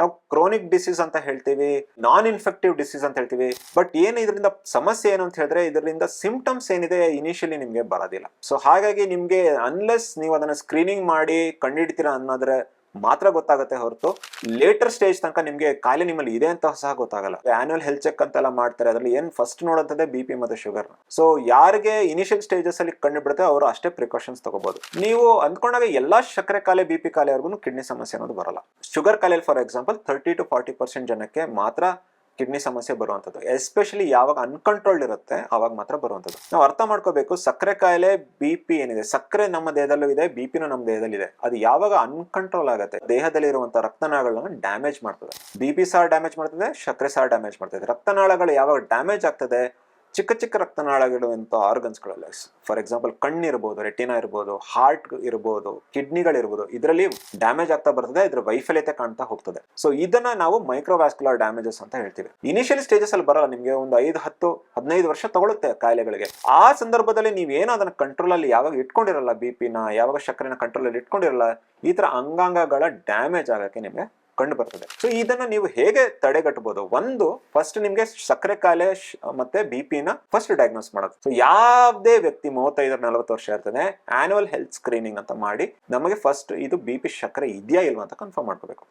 ನಾವು chronic disease ಅಂತ ಹೇಳ್ತೀವಿ ನಾನ್ ಇನ್ಫೆಕ್ಟಿವ್ ಡಿಸೀಸ್ ಅಂತ ಹೇಳ್ತೀವಿ. ಬಟ್ ಏನು ಇದರಿಂದ ಸಮಸ್ಯೆ ಏನು ಅಂತ ಹೇಳಿದ್ರೆ, ಇದರಿಂದ ಸಿಂಪ್ಟಮ್ಸ್ ಏನಿದೆ ಇನಿಷಿಯಲಿ ನಿಮಗೆ ಬರೋದಿಲ್ಲ. ಸೊ ಹಾಗಾಗಿ ನಿಮಗೆ ಅನ್ಲೆಸ್ ನೀವು ಅದನ್ನ ಸ್ಕ್ರೀನಿಂಗ್ ಮಾಡಿ ಕಂಡುಹಿಡ್ತೀರಾ ಅನ್ನೋದ್ರೆ ಮಾತ್ರ ಗೊತ್ತಾಗುತ್ತೆ ಹೊರತು ಲೇಟರ್ ಸ್ಟೇಜ್ ತನಕ ನಿಮಗೆ ಕಾಯಿಲೆ ನಿಮ್ಮಲ್ಲಿ ಇದೆ ಅಂತ ಸಹ ಗೊತ್ತಾಗಲ್ಲ. ಆನ್ಯುವಲ್ ಹೆಲ್ತ್ ಚೆಕ್ ಅಂತೆಲ್ಲ ಮಾಡ್ತಾರೆ, ಅದರಲ್ಲಿ ಏನ್ ಫಸ್ಟ್ ನೋಡೋಂಥದ್ದೇ ಬಿ ಪಿ ಮತ್ತು ಶುಗರ್ ಸೊ ಯಾರಿಗೆ ಇನಿಷಿಯಲ್ ಸ್ಟೇಜಸ್ ಅಲ್ಲಿ ಕಂಡು ಅವರು ಅಷ್ಟೇ ಪ್ರಿಕಾಷನ್ಸ್ ತಗೋಬಹುದು ನೀವು ಅಂದ್ಕೊಂಡಾಗ ಎಲ್ಲಾ ಸಕ್ಕರೆ ಕಾಯಿಲೆ ಬಿ ಪಿ ಕಾಯಿಲೆವರೆಗೂ ಕಿಡ್ನಿ ಸಮಸ್ಯೆ ಅನ್ನೋದು ಬರಲ್ಲ. ಶುಗರ್ ಕಾಯಿಲೆ for example thirty to forty percent ಜನಕ್ಕೆ ಮಾತ್ರ ಕಿಡ್ನಿ ಸಮಸ್ಯೆ ಬರುವಂಥದ್ದು ಎಸ್ಪೆಷಲಿ ಯಾವಾಗ ಅನ್ಕಂಟ್ರೋಲ್ಡ್ ಇರುತ್ತೆ ಆವಾಗ ಮಾತ್ರ ಬರುವಂಥದ್ದು. ನಾವು ಅರ್ಥ ಮಾಡ್ಕೋಬೇಕು, ಸಕ್ಕರೆ ಕಾಯಿಲೆ ಬಿ ಪಿ ಏನಿದೆ, ಸಕ್ಕರೆ ನಮ್ಮ ದೇಹದಲ್ಲೂ ಇದೆ ಬಿ ಪಿನೂ ನಮ್ಮ ದೇಹದಲ್ಲಿದೆ. ಅದು ಯಾವಾಗ ಅನ್ಕಂಟ್ರೋಲ್ ಆಗುತ್ತೆ ದೇಹದಲ್ಲಿ ಇರುವಂಥ ರಕ್ತನಾಳಗಳನ್ನ ಡ್ಯಾಮೇಜ್ ಮಾಡ್ತದೆ. ಬಿ ಪಿ ಸಹ ಡ್ಯಾಮೇಜ್ ಮಾಡ್ತದೆ, ಸಕ್ಕರೆ ಸಹ ಡ್ಯಾಮೇಜ್ ಮಾಡ್ತದೆ. ರಕ್ತನಾಳಗಳು ಯಾವಾಗ ಡ್ಯಾಮೇಜ್ ಆಗ್ತದೆ ಚಿಕ್ಕ ಚಿಕ್ಕ ರಕ್ತನಾಳಗಳು ಅಂತ ಆರ್ಗನ್ಸ್ಗಳೆಲ್ಲ ಫಾರ್ ಎಕ್ಸಾಂಪಲ್ ಕಣ್ಣು ಇರ್ಬೋದು ರೆಟಿನಾ ಇರ್ಬೋದು ಹಾರ್ಟ್ ಇರ್ಬೋದು ಕಿಡ್ನಿಗಳಿರ್ಬೋದು ಇದರಲ್ಲಿ ಡ್ಯಾಮೇಜ್ ಆಗ್ತಾ ಬರ್ತದೆ, ಇದ್ರ ವೈಫಲ್ಯತೆ ಕಾಣ್ತಾ ಹೋಗ್ತದೆ. ಸೊ ಇದನ್ನ ನಾವು ಮೈಕ್ರೋವ್ಯಾಸ್ಕುಲರ್ ಡ್ಯಾಮೇಜಸ್ ಅಂತ ಹೇಳ್ತೀವಿ. ಇನಿಷಿಯಲ್ ಸ್ಟೇಜಸ್ ಅಲ್ಲಿ ಬರಲ್ಲ, ನಿಮಗೆ ಒಂದು ಐದು, ಹತ್ತು, ಹದಿನೈದು ವರ್ಷ ತಗೊಳುತ್ತೆ ಕಾಯಿಲೆಗಳಿಗೆ. ಆ ಸಂದರ್ಭದಲ್ಲಿ ನೀವೇನು ಅದನ್ನ ಕಂಟ್ರೋಲ್ ಅಲ್ಲಿ ಯಾವಾಗ ಇಟ್ಕೊಂಡಿರಲ್ಲ ಬಿ ಪಿನ ಯಾವಾಗ ಸಕ್ಕರೆನ ಕಂಟ್ರೋಲ್ ಅಲ್ಲಿ ಇಟ್ಕೊಂಡಿರಲ್ಲ, ಈ ತರ ಅಂಗಾಂಗಗಳ ಡ್ಯಾಮೇಜ್ ಆಗಕ್ಕೆ ನಿಮ್ಗೆ ಕಂಡು ಬರ್ತದೆ. ಸೊ ಇದನ್ನ ನೀವು ಹೇಗೆ ತಡೆಗಟ್ಟಬಹುದು? ಒಂದು ಫಸ್ಟ್ ನಿಮ್ಗೆ ಸಕ್ಕರೆ ಕಾಯಿಲೆ ಮತ್ತೆ ಬಿ ನ ಫಸ್ಟ್ ಡಯಾಗ್ನೋಸ್ ಮಾಡೋದು. ಸೊ ಯಾವುದೇ ವ್ಯಕ್ತಿ ಮೂವತ್ತೈದರ ನಲವತ್ತು ವರ್ಷ ಇರ್ತದೆ ಆನ್ಯುವಲ್ ಹೆಲ್ತ್ ಸ್ಕ್ರೀನಿಂಗ್ ಅಂತ ಮಾಡಿ ನಮಗೆ ಫಸ್ಟ್ ಇದು ಬಿ ಪಿ ಸಕ್ಕರೆ ಇದೆಯಾ ಇಲ್ವಾ ಅಂತ ಕನ್ಫರ್ಮ್ ಮಾಡ್ಕೋಬೇಕು.